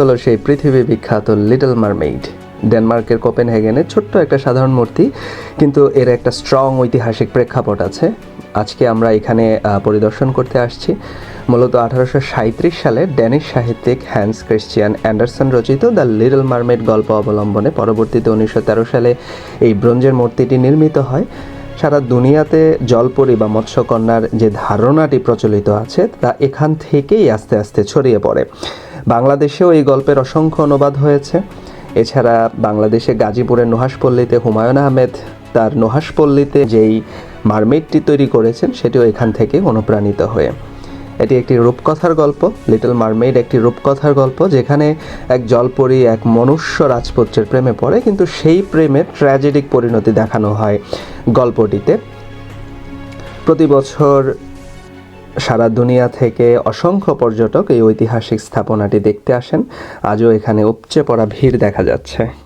হলো সেই পৃথিবী বিখ্যাত লিটল মারমেইড। ডেনমার্কের কোপেনহেগেনে ছোট্ট একটা সাধারণ মূর্তি, কিন্তু এর একটা স্ট্রং ঐতিহাসিক প্রেক্ষাপট আছে। আজকে আমরা এখানে পরিদর্শন করতে আসছি। মূলত আঠারোশো সালে ড্যানিশ সাহিত্যিক হ্যান্স ক্রিশ্চিয়ান অ্যান্ডারসন রচিত দ্য লিটল মারমেড গল্প অবলম্বনে পরবর্তীতে উনিশশো তেরো সালে এই ব্রোঞ্জের মূর্তিটি নির্মিত হয়। সারা দুনিয়াতে জলপরি বা মৎস্যকন্যার যে ধারণাটি প্রচলিত আছে, তা এখান থেকেই আস্তে আস্তে ছড়িয়ে পড়ে। বাংলাদেশেও এই গল্পের অসংখ্য অনুবাদ হয়েছে। এছাড়া বাংলাদেশে গাজীপুরের নুহাসপল্লীতে হুমায়ুন আহমেদ তার নুহাসপল্লীতে যেই মারমেডটি তৈরি করেছেন, সেটিও এখান থেকে অনুপ্রাণিত হয়ে। এটি একটি রূপকথার গল্প, লিটল মারমেড একটি রূপকথার গল্প, যেখানে এক জলপরি এক মনুষ্য রাজপুত্রের প্রেমে পড়ে, কিন্তু সেই প্রেমের ট্র্যাজেডিক পরিণতি দেখানো হয়। গল্পটিতে। প্রতি বছর সারা দুনিয়া থেকে অসংখ্য পর্যটক এই ঐতিহাসিক স্থাপনাটি দেখতে আসেন। আজও এখানে উপচে পড়া ভিড় দেখা যাচ্ছে।